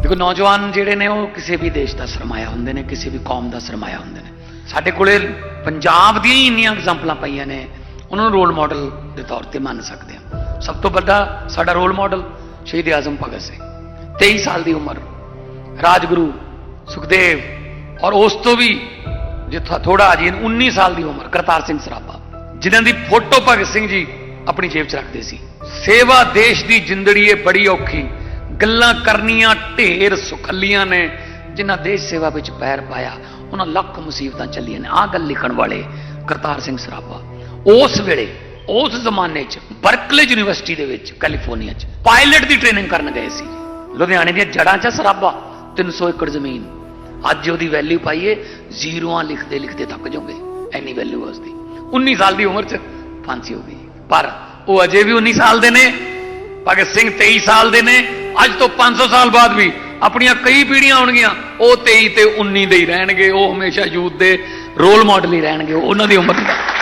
ਦੇਖੋ, ਨੌਜਵਾਨ ਜਿਹੜੇ ਨੇ, ਉਹ ਕਿਸੇ ਵੀ ਦੇਸ਼ ਦਾ ਸਰਮਾਇਆ ਹੁੰਦੇ ਨੇ, ਕਿਸੇ ਵੀ ਕੌਮ ਦਾ ਸਰਮਾਇਆ ਹੁੰਦੇ ਨੇ। ਸਾਡੇ ਕੋਲੇ ਪੰਜਾਬ ਦੀਆਂ ਹੀ ਇੰਨੀਆਂ ਐਗਜ਼ਾਮਪਲਾਂ ਪਈਆਂ ਨੇ, ਉਹਨਾਂ ਨੂੰ ਰੋਲ ਮਾਡਲ ਦੇ ਤੌਰ ਤੇ ਮੰਨ ਸਕਦੇ ਹਾਂ। ਸਭ ਤੋਂ ਵੱਡਾ ਸਾਡਾ ਰੋਲ ਮਾਡਲ ਸ਼ਹੀਦ ਆਜ਼ਮ ਭਗਤ ਸਿੰਘ 23 ਸਾਲ ਦੀ ਉਮਰ, ਰਾਜਗੁਰੂ ਸੁਖਦੇਵ, ਔਰ ਉਸ ਤੋਂ ਵੀ ਜਿੱਥਾ ਥੋੜਾ ਅਜੇ 19 ਸਾਲ ਦੀ ਉਮਰ, ਕਰਤਾਰ ਸਿੰਘ ਸਰਾਭਾ, ਜਿਨ੍ਹਾਂ ਦੀ ਫੋਟੋ ਭਗਤ ਸਿੰਘ ਜੀ ਆਪਣੀ ਜੇਬ 'ਚ ਰੱਖਦੇ ਸੀ। ਸੇਵਾ ਦੇਸ਼ ਦੀ ਜਿੰਦੜੀ ਏ ਬੜੀ ਔਖੀ ਗੱਲਾਂ ਕਰਨੀਆਂ ਢੇਰ ਸੁਖੱਲੀਆਂ ਨੇ, ਜਿਨ੍ਹਾਂ ਦੇਸ਼ ਸੇਵਾ ਵਿੱਚ ਪੈਰ ਪਾਇਆ, ਉਹਨਾਂ ਲੱਖ ਮੁਸੀਬਤਾਂ ਚੱਲੀਆਂ ਨੇ। ਆਹ ਗੱਲ ਲਿਖਣ ਵਾਲੇ ਕਰਤਾਰ ਸਿੰਘ ਸਰਾਭਾ, ਉਸ ਵੇਲੇ, ਉਸ ਜ਼ਮਾਨੇ 'ਚ ਬਰਕਲੇ ਯੂਨੀਵਰਸਿਟੀ ਦੇ ਵਿੱਚ, ਕੈਲੀਫੋਰਨੀਆ 'ਚ, ਪਾਇਲਟ ਦੀ ਟ੍ਰੇਨਿੰਗ ਕਰਨ ਗਏ ਸੀ। ਲੁਧਿਆਣੇ ਦੀਆਂ ਜੜਾਂ 'ਚ ਆ ਸਰਾਭਾ 300 ਏਕੜ ਜ਼ਮੀਨ। ਅੱਜ ਉਹਦੀ ਵੈਲਿਊ ਪਾਈਏ, ਜ਼ੀਰੋਆਂ ਲਿਖਦੇ ਲਿਖਦੇ ਥੱਕ ਜਾਓਗੇ ਐਨੀ ਵੈਲਿਊ ਉਸ ਦੀ 19 ਸਾਲ ਦੀ ਉਮਰ 'ਚ ਫਾਂਸੀ ਹੋ ਗਈ। ਪਰ ਉਹ ਅਜੇ ਵੀ 19 ਸਾਲ ਦੇ ਨੇ, ਭਗਤ ਸਿੰਘ 23 ਸਾਲ ਦੇ ਨੇ ਅੱਜ ਤੋਂ 500 ਸਾਲ ਬਾਅਦ ਵੀ ਆਪਣੀਆਂ ਕਈ ਪੀੜ੍ਹੀਆਂ ਆਉਣਗੀਆਂ, ਉਹ 23 ਤੇ 19 ਦੇ ਹੀ ਰਹਿਣਗੇ, ਉਹ ਹਮੇਸ਼ਾ ਯੂਥ ਦੇ ਰੋਲ ਮਾਡਲ ਹੀ ਰਹਿਣਗੇ ਉਹਨਾਂ ਦੀ ਉਮਰ। ਦਾ